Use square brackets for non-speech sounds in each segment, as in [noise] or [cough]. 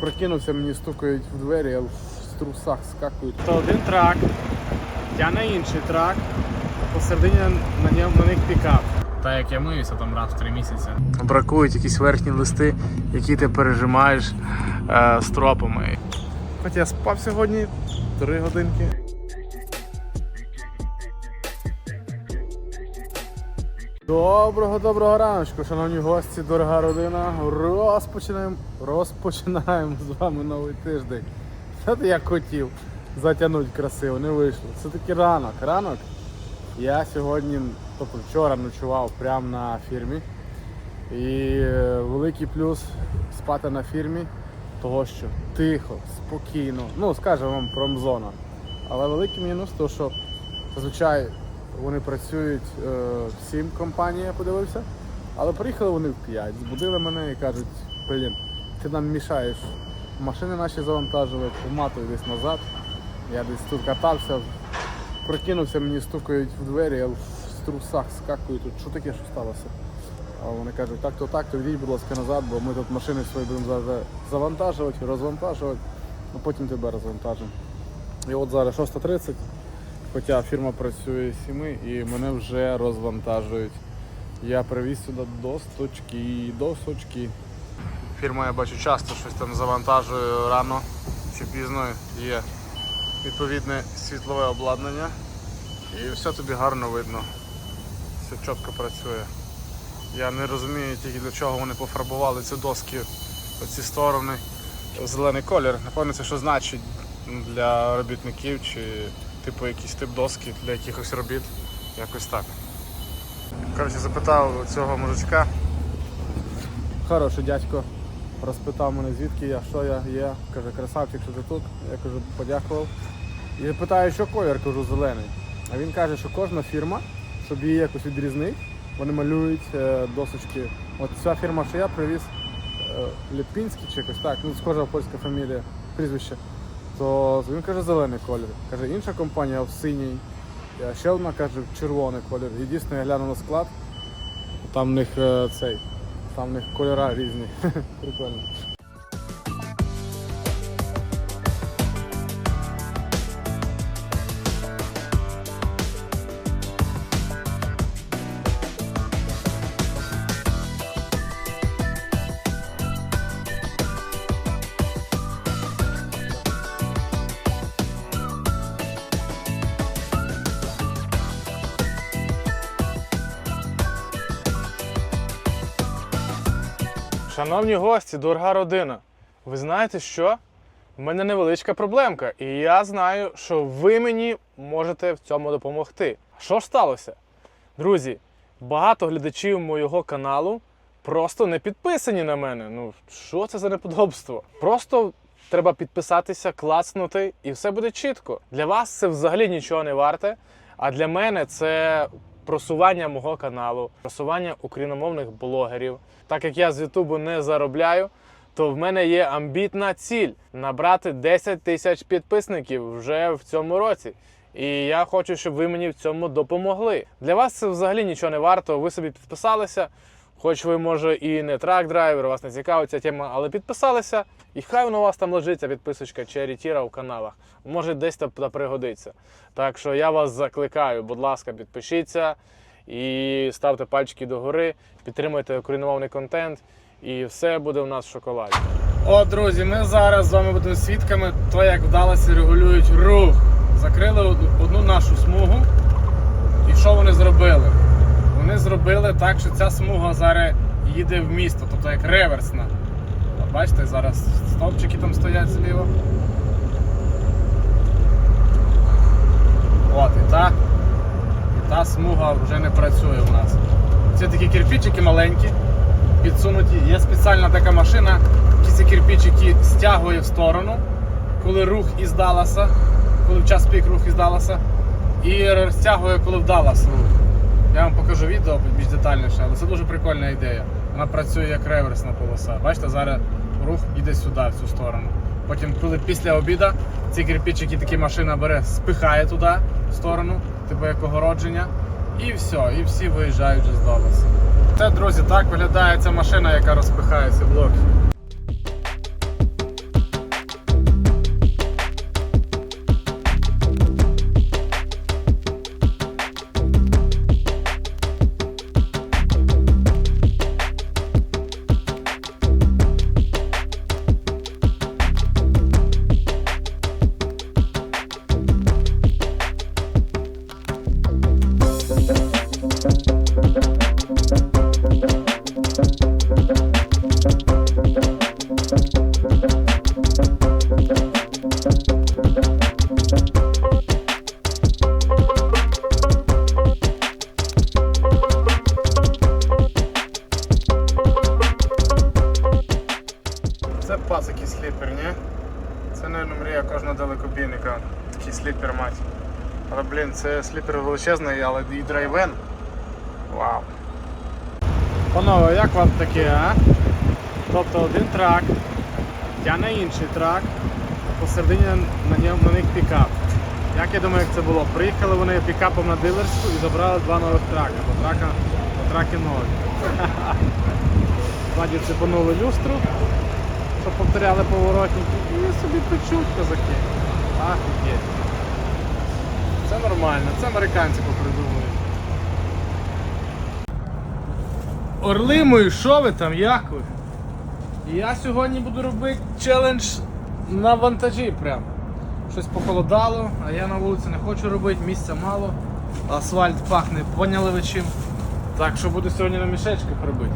Прокинувся, мені стукають в двері, я в струсах скакують. То один трак, тягне інший трак, посередині на, ньому, на них пікап. Та як я миюся там раз в три місяці. Бракують якісь верхні листи, які ти пережимаєш е, стропами. Хоча я спав сьогодні три годинки. Доброго доброго раночку, шановні гості, дорога родина. Розпочинаємо, розпочинаємо з вами новий тиждень. Це ти хотів затягнути красиво, не вийшло. Це таки ранок. Ранок. Я сьогодні, тобто вчора ночував прямо на фірмі. І е, великий плюс спати на фірмі, того що тихо, спокійно. Ну, скажемо вам промзона. Але великий мінус, то що зазвичай вони працюють е, всім компанія, я подивився. Але приїхали вони в 5, збудили мене і кажуть, блін, ти нам мішаєш машини наші завантажувати, уматуй десь назад. Я десь тут катався, прокинувся, мені стукають в двері, я в струсах скакую тут. Що таке, що сталося? А вони кажуть, так то так, то йдіть, будь ласка, назад, бо ми тут машини свої будемо зараз завантажувати, розвантажувати, а потім тебе розвантажимо. І от зараз 6.30, хоча фірма працює 7 і мене вже розвантажують. Я привіз сюди досточки, досочки. Фірма, я бачу, часто щось там завантажує рано чи пізно. Є відповідне світлове обладнання. І все тобі гарно видно. Все чітко працює. Я не розумію тільки для чого вони пофарбували ці доски оці сторони зелений колір. Напевно, це що значить для робітників чи типу якийсь тип доски для якихось робіт. Якось так. Коротше, запитав цього мужичка. Хороший дядько. Розпитав мене звідки я, що я є. Каже, красавчик, що ти тут. Я кажу, подякував. І питаю, що колір, кажу, зелений. А він каже, що кожна фірма, щоб її якось відрізнити, вони малюють е, досочки. От ця фірма, що я привіз, е, Ліпінський чи якось так, ну схожа польська фамілія, прізвище. То він каже зелений колір. Каже, інша компанія в синій, а ще одна каже червоний колір. І дійсно я глянув на склад, там в них е, цей, там в них кольора різні. [laughs] Прикольно. Шановні гості, дорога родина, ви знаєте що? У мене невеличка проблемка, і я знаю, що ви мені можете в цьому допомогти. Що ж сталося? Друзі, багато глядачів моєго каналу просто не підписані на мене. Ну, що це за неподобство? Просто треба підписатися, клацнути, і все буде чітко. Для вас це взагалі нічого не варте. А для мене це просування мого каналу, просування україномовних блогерів. Так як я з Ютубу не заробляю, то в мене є амбітна ціль набрати 10 тисяч підписників вже в цьому році. І я хочу, щоб ви мені в цьому допомогли. Для вас це взагалі нічого не варто. Ви собі підписалися. Хоч ви, може, і не трак-драйвер, вас не цікавить ця тема, але підписалися, і хай воно у вас там лежить, ця підписочка чи орієнтіра в каналах. Може, десь там пригодиться. Так що я вас закликаю, будь ласка, підпишіться і ставте пальчики догори, підтримуйте україномовний контент, і все буде у нас в шоколаді. О, друзі, ми зараз з вами будемо свідками того, як вдалося регулюють рух. Закрили одну нашу смугу. І що вони зробили? Вони зробили так, що ця смуга зараз їде в місто, тобто як реверсна. Бачите, зараз стовпчики там стоять зліва. От, і та, і та смуга вже не працює у нас. Це такі кирпичики маленькі, підсунуті. Є спеціальна така машина, які ці кирпичики стягує в сторону, коли рух із Далласа, коли в час пік рух із Далласа, і розтягує, коли вдалося рух. Я вам покажу відео більш детальніше, але це дуже прикольна ідея. Вона працює як реверсна полоса. Бачите, зараз рух іде сюди, в цю сторону. Потім, коли після обіду ці кирпичики такі машина бере, спихає туди, в сторону, типу як огородження. І все, і всі виїжджають вже з Далласа. Це, друзі, так виглядає ця машина, яка розпихає ці блоки. Величезний, але і драйвен. Вау. Панове, як вам таке, а? Тобто один трак, тягне інший трак, посередині на, ньому- на них пікап. Як я думаю, як це було? Приїхали вони пікапом на дилерську і забрали два нових трака, бо трака, бо траки нові. [laughs] Ззаді цепанули люстру, щоб повторяли поворотники, і собі печуть козаки. Ахуєть. Це нормально, це американці попридумують. Орли мої, що ви там, як ви? Я сьогодні буду робити челендж на вантажі прям. Щось похолодало, а я на вулиці не хочу робити, місця мало. Асфальт пахне, поняли ви чим. Так що буду сьогодні на мішечках робити.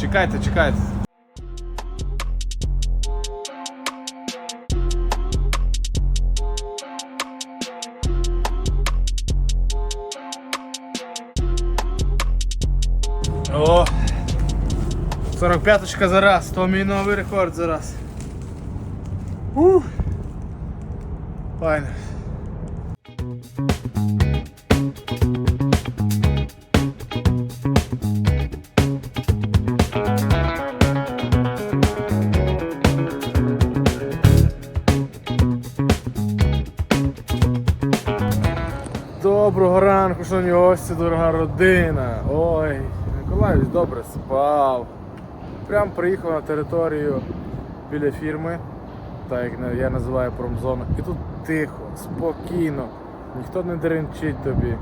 Чекайте, чекайте. 45 за раз, то мій новий рекорд за раз. Ух. Файно. Доброго ранку, шановні гості, дорога родина. Ой, Миколаївич добре спав. Прям приїхав на територію біля фірми, так як я називаю промзону. І тут тихо, спокійно, ніхто не деренчить тобі.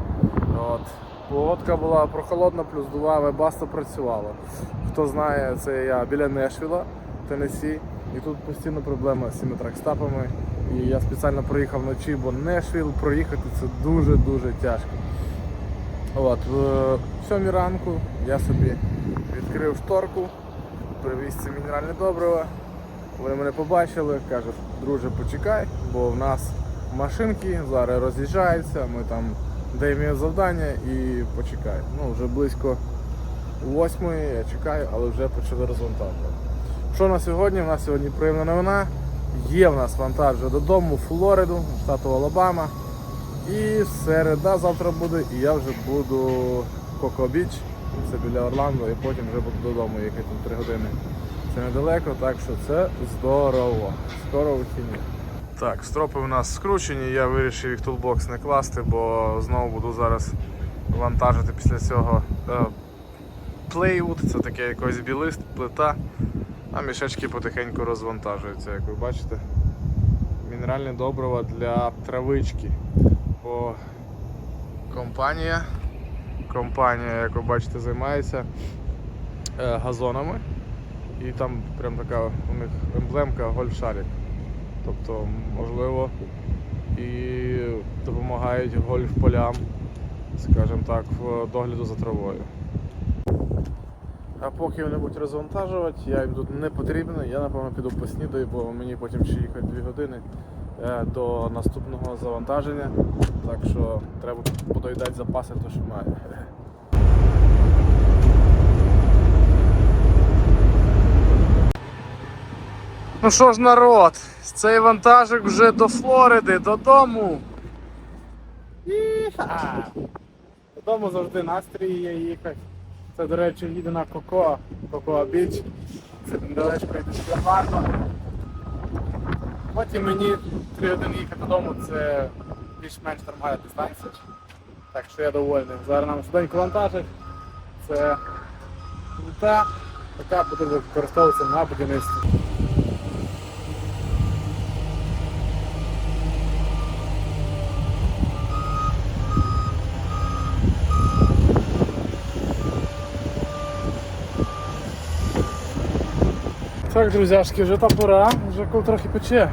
От. Погодка була прохолодна, плюс дула, вебаста працювала. Хто знає, це я біля Нешвіла, Теннессі. І тут постійно проблема з цими тракстапами. І я спеціально приїхав вночі, бо Нешвіл проїхати це дуже-дуже тяжко. От, в сьомій ранку я собі відкрив шторку, привіз ці мінеральне добриво. Вони мене побачили, кажуть, друже, почекай, бо в нас машинки зараз роз'їжджаються, ми там даємо завдання і почекай. Ну, вже близько восьмої я чекаю, але вже почали розвантажувати. Що на сьогодні? У нас сьогодні приємна новина. Є в нас вантаж вже додому в Флориду, штату Алабама. І середа завтра буде, і я вже буду в Коко Біч, це біля Орландо, і потім вже буду додому їхати там 3 години. Це недалеко, так що це здорово. Скоро вихідні. Так, стропи у нас скручені, я вирішив їх тулбокс не класти, бо знову буду зараз вантажити після цього е, плейвуд, це таке якийсь білист, плита, а мішечки потихеньку розвантажуються, як ви бачите. Мінеральне добриво для травички. Бо компанія, компанія, як ви бачите, займається е, газонами. І там прям така у них емблемка гольф-шарик. Тобто, можливо, і допомагають гольф-полям, скажімо так, в догляду за травою. А поки вони будуть розвантажувати, я їм тут не потрібен, я напевно піду поснідаю, бо мені потім ще їхати 2 години е, до наступного завантаження. Так що треба подоїдати запаси, то що маю. Ну що ж, народ, цей вантажик вже до Флориди, додому. Іха! Додому завжди настрій є їхати. Це, до речі, їде на Коко, Коко Біч. Це недалечко йде для гарно. Потім мені 3 години їхати додому, це більш-менш нормальна дистанція. Так що я довольний. Зараз нам швиденько вантажить. Це плита, яка буде використовуватися на будівництві. Так, друзяшки, вже та пора, вже коли трохи пече.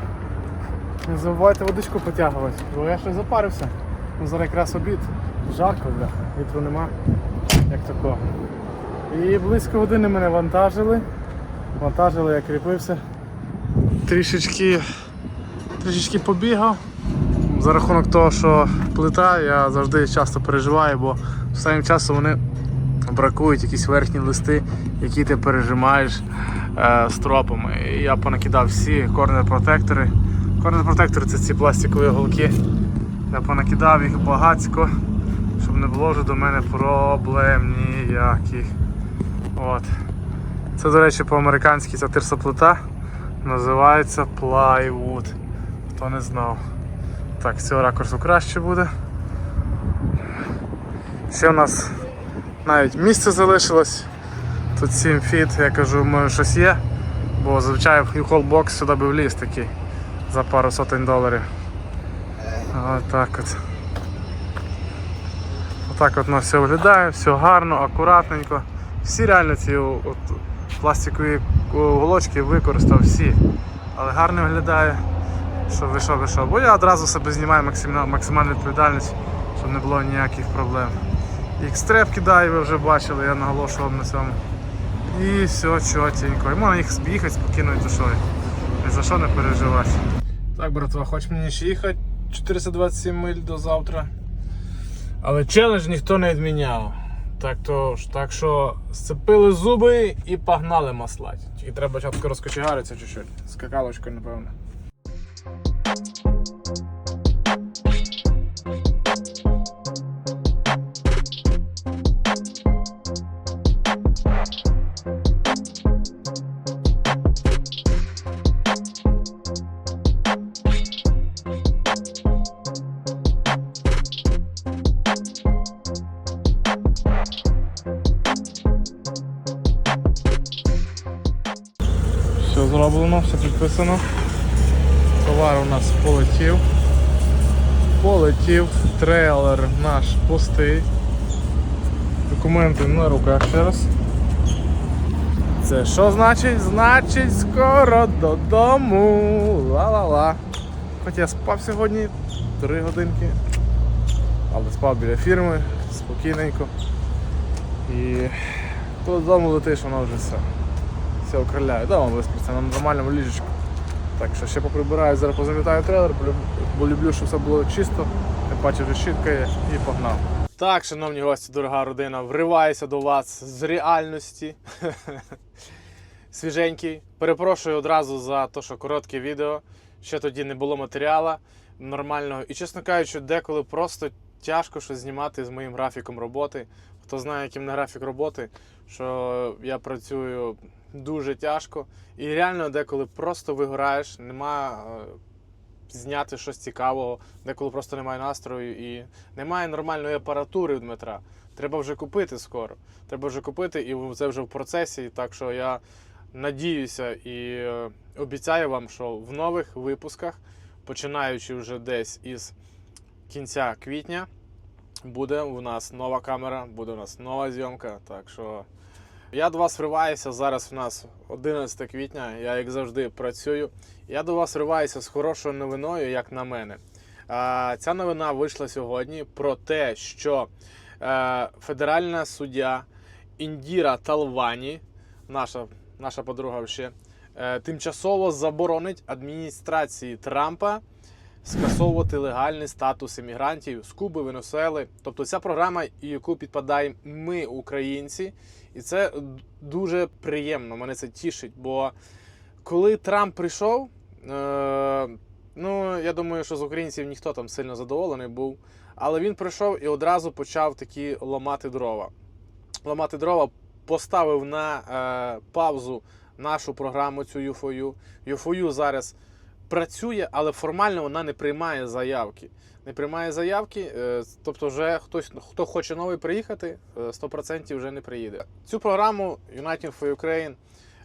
Не забувайте водичку потягувати, бо я щось запарився. Ну, Зараз якраз обід. Жарко, бля, вітру нема, як такого. І близько години мене вантажили. Вантажили, я кріпився. Трішечки, трішечки побігав. За рахунок того, що плита, я завжди часто переживаю, бо останнім часом вони бракують якісь верхні листи, які ти пережимаєш е, стропами. І я понакидав всі корнер-протектори. Корнер-протектори це ці пластикові голки. Я понакидав їх багацько, щоб не було вже до мене проблем ніяких. От. Це, до речі, по-американськи ця тирсоплита називається plywood. Хто не знав. Так, з цього ракурсу краще буде. Ще в нас навіть місце залишилось. Тут 7 фіт, я кажу, може щось є, бо зазвичай в U-Haul сюди би вліз такий за пару сотень доларів. Отак от. Отак от воно все виглядає, все гарно, акуратненько. Всі реально ці от, пластикові голочки використав всі. Але гарно виглядає. Що вийшов, вийшов. Бо я одразу себе знімаю максимальну відповідальність, щоб не було ніяких проблем. Ікстреп кидаю, ви вже бачили, я наголошував на цьому. І все чотенько. І можна їх збігати спокійно душою. Ні за що не переживати. Так, братва, хоч мені ще їхати 427 миль до завтра. Але челендж ніхто не відміняв. Так, то, так що сцепили зуби і погнали маслать. Тільки треба чітко розкочегаритися чуть-чуть. Скакалочкою, напевно. Зроблено, все підписано. Товар у нас полетів. Полетів. Трейлер наш пустий. Документи на руках ще раз. Це що значить? Значить скоро додому. Ла-ла-ла. Хоч я спав сьогодні 3 годинки. Але спав біля фірми, спокійненько. І тут додому летиш, воно вже все все окриляю. Дома виспався на нормальному ліжечку. Так що ще поприбираю, зараз позамітаю трейлер, бо люблю, щоб все було чисто. Тим паче вже щітка є і погнав. Так, шановні гості, дорога родина, вриваюся до вас з реальності. [laughs] Свіженький. Перепрошую одразу за те, що коротке відео. Ще тоді не було матеріалу нормального. І, чесно кажучи, деколи просто тяжко щось знімати з моїм графіком роботи. Хто знає, який в мене графік роботи, що я працюю дуже тяжко. І реально деколи просто вигораєш, нема е, зняти щось цікавого, деколи просто немає настрою і немає нормальної апаратури у Дмитра. Треба вже купити скоро. Треба вже купити, і це вже в процесі. Так що я надіюся і е, обіцяю вам, що в нових випусках, починаючи вже десь із кінця квітня, буде у нас нова камера, буде у нас нова зйомка. Так що я до вас вриваюся. Зараз у нас 11 квітня. Я, як завжди, працюю. Я до вас вриваюся з хорошою новиною, як на мене. А, Ця новина вийшла сьогодні про те, що е, федеральна суддя Індіра Талвані, наша, наша подруга ще, е, тимчасово заборонить адміністрації Трампа скасовувати легальний статус іммігрантів з Куби, Венесуели. Тобто ця програма, яку підпадаємо ми, українці, і це дуже приємно. Мене це тішить. Бо коли Трамп прийшов, е, ну я думаю, що з українців ніхто там сильно задоволений був. Але він прийшов і одразу почав такі ламати дрова. Ламати дрова поставив на е, паузу нашу програму цю UFOU. UFOU зараз працює, але формально вона не приймає заявки. Не приймає заявки, е, тобто, вже хтось, хто хоче новий приїхати, е, 100% вже не приїде. Цю програму United for Ukraine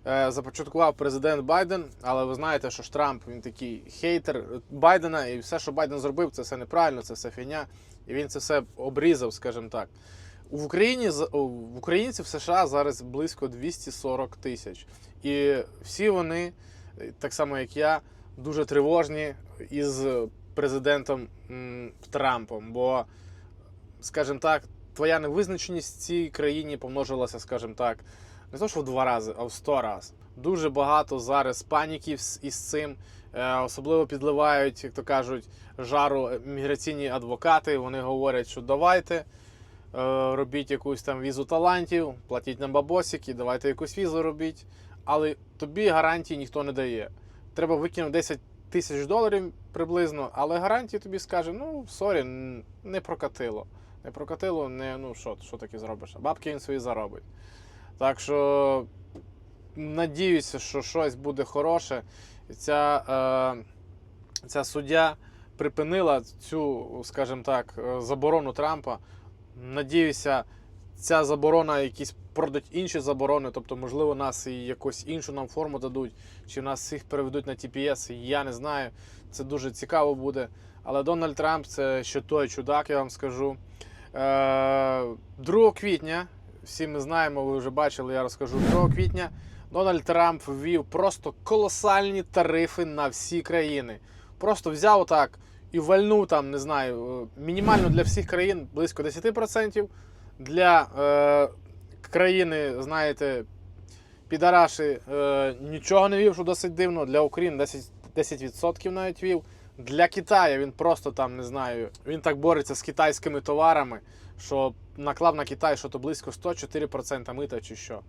е, започаткував президент Байден, але ви знаєте, що ж Трамп він такий хейтер Байдена, і все, що Байден зробив, це все неправильно, це все фігня. І він це все обрізав, скажімо так. В Україні в українців в США зараз близько 240 тисяч. І всі вони, е, так само як я, дуже тривожні із президентом Трампом. Бо, скажімо так, твоя невизначеність в цій країні помножилася, скажімо так, не то, що в два рази, а в сто разів. Дуже багато зараз паніки з- із цим. Е, Особливо підливають, як то кажуть, жару міграційні адвокати. Вони говорять, що давайте. робіть якусь там візу талантів, платіть нам бабосики, давайте якусь візу робіть. Але тобі гарантії ніхто не дає. Треба викинути 10 тисяч доларів приблизно, але гарантії тобі скаже: ну, сорі, не прокатило. Не прокатило, не, ну що, що таке зробиш? Бабки він свої заробить. Так що надіюся, що щось буде хороше. Ця, е, ця суддя припинила цю, скажімо так, е, заборону Трампа. Надіюся, ця заборона якісь продать інші заборони, тобто, можливо, нас і якусь іншу нам форму дадуть, чи нас всіх переведуть на TPS, я не знаю. Це дуже цікаво буде. Але Дональд Трамп це ще той чудак, я вам скажу. Е, 2 квітня, всі ми знаємо, ви вже бачили, я розкажу. 2 квітня Дональд Трамп ввів просто колосальні тарифи на всі країни. Просто взяв отак і вальнув там, не знаю, е, мінімально для всіх країн близько 10%. Для е, країни, знаєте, підараші е, нічого не вів, що досить дивно. Для України 10%, 10% навіть вів. Для Китаю він просто там не знаю. Він так бореться з китайськими товарами, що наклав на Китай що то близько 104% мита чи що.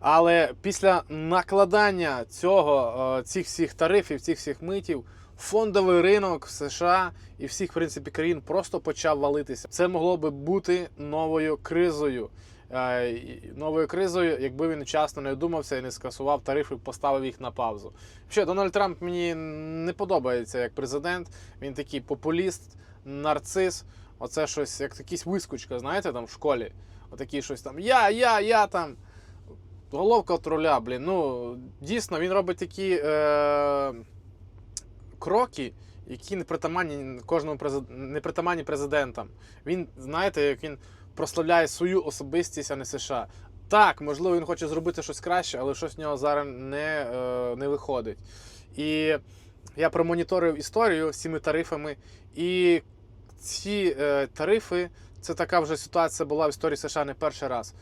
Але після накладання цього, е, цих всіх тарифів, цих всіх митів, фондовий ринок в США і всіх в принципі країн просто почав валитися. Це могло би бути новою кризою. Е, Новою кризою, якби він вчасно не думався і не скасував тарифи, поставив їх на паузу. Ще Дональд Трамп мені не подобається як президент. Він такий популіст, нарцис. Оце щось, як якийсь вискочка, знаєте, там в школі. Отакий щось там. Я, я, я там. Головка от руля, блін. Ну, дійсно, він робить такі е, кроки, які не притаманні кожному презид... не притаманні президентам. Він, знаєте, як він прославляє свою особистість, а не США. Так, можливо, він хоче зробити щось краще, але щось в нього зараз не, е, не виходить. І я промоніторив історію з цими тарифами, і ці е, тарифи це така вже ситуація була в історії США не перший раз.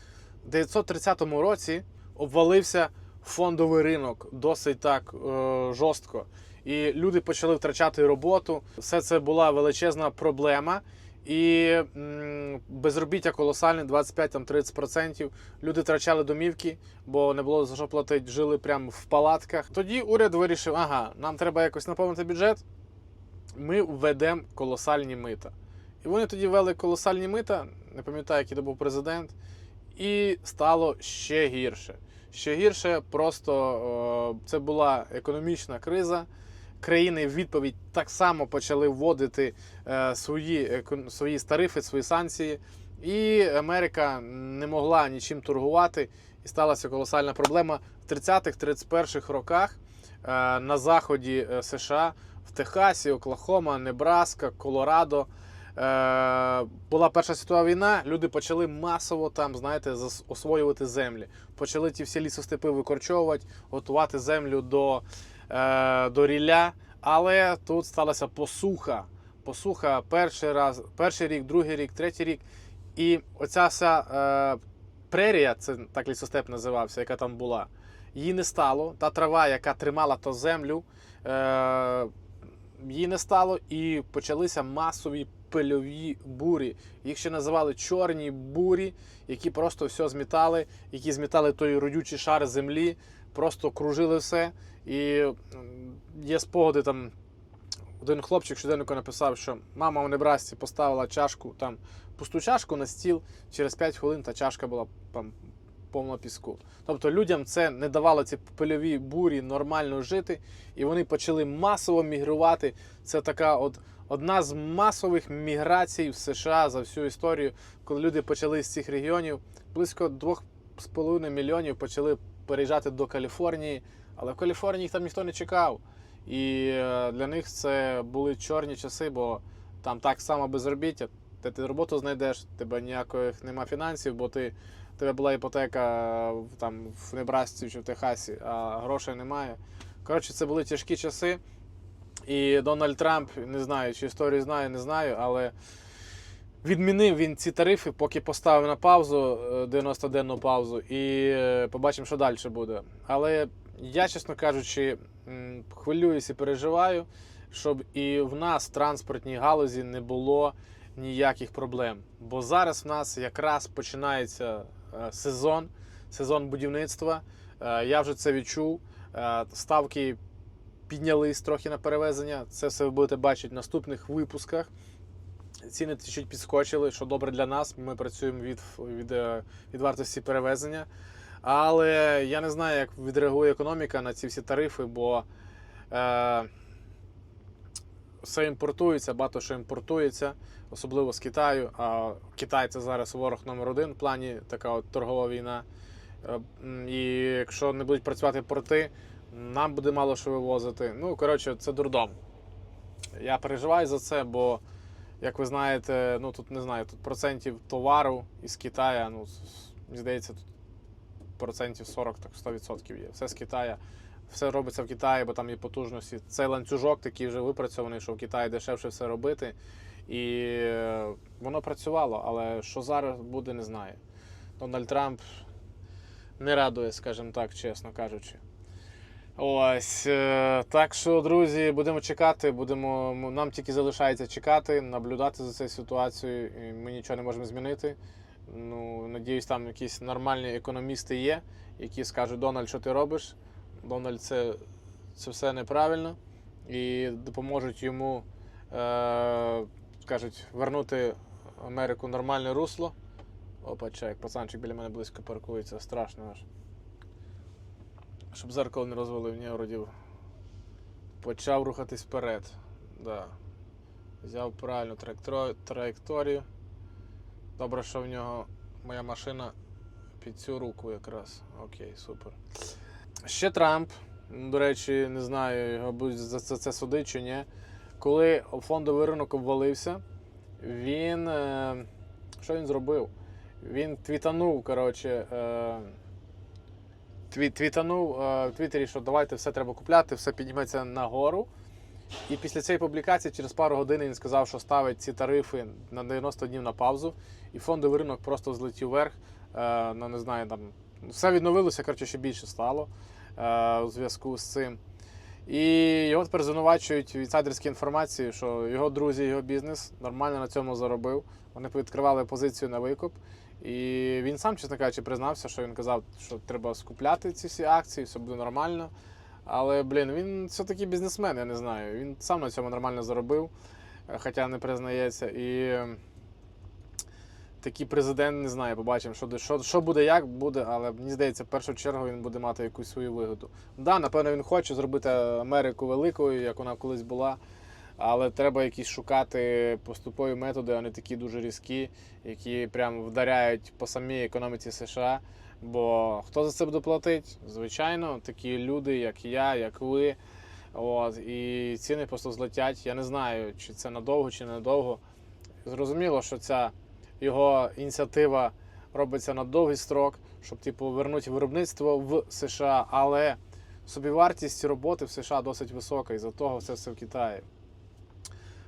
У 1930 році обвалився фондовий ринок досить так е, жорстко. І люди почали втрачати роботу. Все це була величезна проблема. І безробіття колосальне, 25-30%. Люди втрачали домівки, бо не було за що платити, жили прямо в палатках. Тоді уряд вирішив: ага, нам треба якось наповнити бюджет. Ми введемо колосальні мита. І вони тоді ввели колосальні мита, не пам'ятаю, який то був президент, і стало ще гірше. Ще гірше, просто е, це була економічна криза. Країни в відповідь так само почали вводити е, свої, еко- свої тарифи, свої санкції. І Америка не могла нічим торгувати, і сталася колосальна проблема в 30-31 роках е, на заході е, США, в Техасі, Оклахома, Небраска, Колорадо. Е, була Перша світова війна, люди почали масово там, знаєте, освоювати землі. Почали ті всі лісостепи викорчовувати, готувати землю до, е, до рілля. Але тут сталася посуха. Посуха перший раз, перший рік, другий рік, третій рік. І оця вся е, прерія, це так лісостеп називався, яка там була, її не стало. Та трава, яка тримала ту землю, е, її не стало, і почалися масові пильові бурі. Їх ще називали чорні бурі, які просто все змітали, які змітали той родючий шар землі, просто кружили все. І є спогади там. Один хлопчик щоденнику написав, що мама в Небрасці поставила чашку, там пусту чашку на стіл, через 5 хвилин та чашка була там повна піску. Тобто людям це не давало ці пильові бурі нормально жити, і вони почали масово мігрувати. Це така от одна з масових міграцій в США за всю історію, коли люди почали з цих регіонів. Близько 2,5 мільйонів почали переїжджати до Каліфорнії, але в Каліфорнії їх там ніхто не чекав. І е, для них це були чорні часи, бо там так само безробіття. Ти, ти роботу знайдеш, тебе ніяких нема фінансів, бо ти, тебе була іпотека там, в Небрасці чи в Техасі, а грошей немає. Коротше, це були тяжкі часи. І Дональд Трамп, не знаю, чи історію знаю, не знаю, але відмінив він ці тарифи, поки поставив на паузу, е, 90-денну паузу, і е, побачимо, що далі буде. Але я, чесно кажучи, хвилююся і переживаю, щоб і в нас в транспортній галузі не було ніяких проблем. Бо зараз в нас якраз починається е, сезон, сезон будівництва. Е, Я вже це відчув. Е, Ставки піднялись трохи на перевезення. Це все ви будете бачити в наступних випусках. Ціни чуть підскочили, що добре для нас. Ми працюємо від, від, е, від вартості перевезення. Але я не знаю, як відреагує економіка на ці всі тарифи, бо е, все імпортується, багато що імпортується, особливо з Китаю. А Китай це зараз ворог номер один в плані така от торгова війна. Е, І якщо не будуть працювати порти, нам буде мало що вивозити. Ну, коротше, це дурдом. Я переживаю за це, бо, як ви знаєте, ну тут не знаю, тут процентів товару із Китаю, ну, мені здається, тут процентів 40, так 100% є. Все з Китаю. Все робиться в Китаї, бо там є потужності. Цей ланцюжок такий вже випрацьований, що в Китаї дешевше все робити. І е, воно працювало, але що зараз буде, не знаю. Дональд Трамп не радує, скажімо так, чесно кажучи. Ось е, так що, друзі, будемо чекати. Будемо нам тільки залишається чекати, наблюдати за цією ситуацією. Ми нічого не можемо змінити. Ну, надіюсь, там якісь нормальні економісти є, які скажуть: Дональд, що ти робиш? Дональд, це, це все неправильно, і допоможуть йому, е, скажуть, вернути Америку нормальне русло. Опа, чек, пацанчик біля мене близько паркується, страшно аж. Щоб зеркало не розвалив, ні, вроді почав рухатись вперед. Да. Взяв правильну траєкторію. Добре, що в нього моя машина під цю руку якраз. Окей, супер. Ще Трамп, до речі, не знаю, його будуть за це, це судити чи ні. Коли фондовий ринок обвалився, він. Е, що він зробив? Він твітанув, коротше. Е, твітанув е, в Твіттері, що давайте все треба купляти, все підніметься нагору. І після цієї публікації, через пару годин він сказав, що ставить ці тарифи на 90 днів на паузу, і фондовий ринок просто злетів вверх. Ну, не знаю, там все відновилося, коротше, ще більше стало е, у зв'язку з цим. І його тепер звинувачують в інсайдерській інформації, що його друзі, його бізнес нормально на цьому заробив. Вони відкривали позицію на викуп. І він сам, чесно кажучи, признався, що він казав, що треба скупляти ці всі акції, все буде нормально. Але, блін, він все-таки бізнесмен, я не знаю. Він сам на цьому нормально заробив, е, хоча не признається. І такий президент не знаю, побачимо, що, що, що буде, як буде, але мені здається, в першу чергу він буде мати якусь свою вигоду. Да, напевно, він хоче зробити Америку великою, як вона колись була. Але треба якісь шукати поступові методи, а не такі дуже різкі, які прям вдаряють по самій економіці США. Бо хто за це буде платити? Звичайно, такі люди, як я, як ви. От, і ціни просто злетять. Я не знаю, чи це надовго, чи надовго. Зрозуміло, що ця його ініціатива робиться на довгий строк, щоб типу, вернути виробництво в США, але собівартість роботи в США досить висока, і за того це все в Китаї.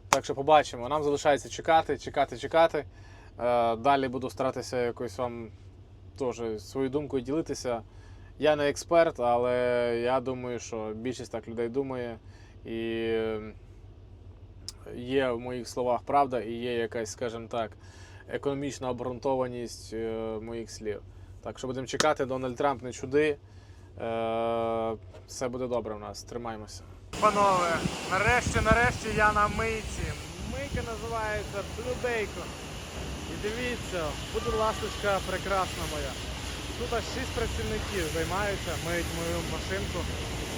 Так що побачимо. Нам залишається чекати, чекати, чекати. Е, Далі буду старатися якось вам теж свою думкою ділитися. Я не експерт, але я думаю, що більшість так людей думає. І е, є в моїх словах правда, і є якась, скажімо так, економічна обґрунтованість е, моїх слів. Так що будемо чекати, Дональд Трамп не чуди. Е, Все буде добре у нас. Тримаємося. Панове, нарешті, нарешті я на мийці. Мийка називається Blue Bacon. І дивіться, буде ласточка прекрасна моя. Тут аж 6 працівників займаються, миють мою машинку.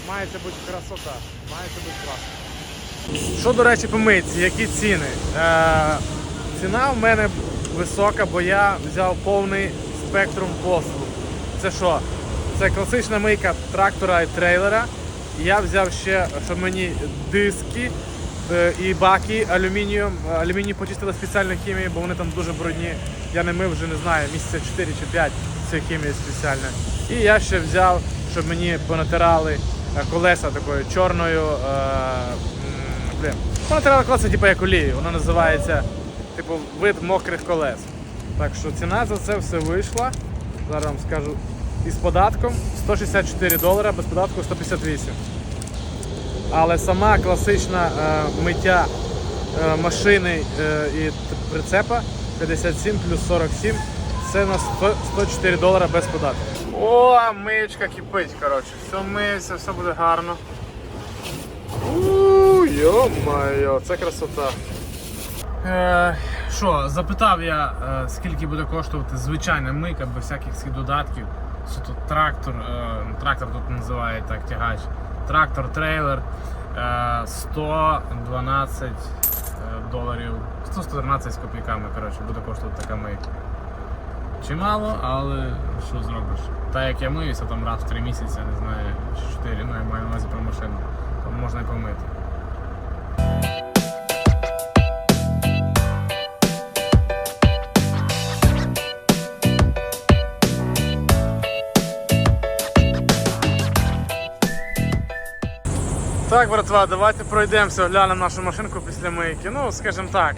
Має це бути красота, має бути класно. Що, до речі, по митці, які ціни? Е, ціна в мене висока, бо я взяв повний спектрум послуг. Це що? Це класична мийка трактора і трейлера. Я взяв ще, щоб мені диски е, і баки алюмінієм. Алюміній почистили спеціальною хімією, бо вони там дуже брудні. Я не мив вже не знаю, місяця 4 чи 5 цієї хімії спеціальної. І я ще взяв, щоб мені понатирали е, колеса такою чорною. Е, блін. Понатирали колеса, типу як олією. Воно називається типу вид мокрих колес. Так що ціна за це все вийшла. Зараз вам скажу із податком 164 долара, без податку 158. Але сама класична е, миття е, машини е, і прицепа 57 плюс 47. Це на 100, 104 долара без податків. О, миючка кипить, коротше. Все миється, все буде гарно. Йо-моє, це красота. Е, Що, запитав я, е, скільки буде коштувати звичайна мийка без всяких цих додатків. Що тут трактор, е, трактор тут називають так тягач. Трактор, трейлер е, 112 е, доларів, 114 з копійками, коротше, буде коштувати така мийка. Чимало, але що зробиш? Та як я миюся там раз в 3 місяці, не знаю, чи 4, ну я маю на увазі про машину, то можна і помити. Так, братва, давайте пройдемося, глянемо нашу машинку після мийки. Ну, скажімо так,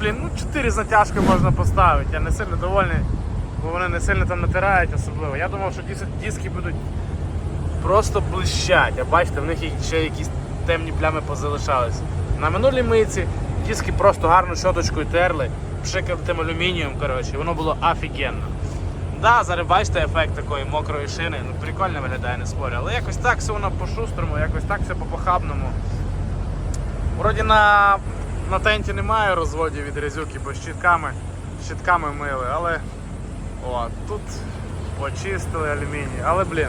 блін, ну 4 з натяжкою можна поставити. Я не сильно довольний, бо вони не сильно там натирають особливо. Я думав, що диски будуть просто блищать. А бачите, в них ще якісь темні плями позалишались. На минулій мийці диски просто гарно щоточкою терли, пшикали тим алюмінієм, коротше, воно було офігенно. Да, зараз бачите ефект такої мокрої шини, ну прикольно виглядає, не спорю. Але якось так все воно по-шустрому, якось так все по-похабному. Вроді на, на тенті немає розводів від грязюки, бо щітками, щітками мили, але о, тут почистили алюміній. Але блін.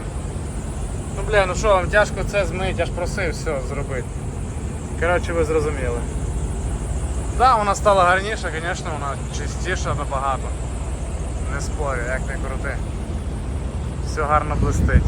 Ну блін, ну що вам тяжко це змити, я ж просив все зробити. Коротше, ви зрозуміли. Да, вона стала гарніша, звісно, вона чистіша набагато. Не спорю, як не крути. Все гарно блистить.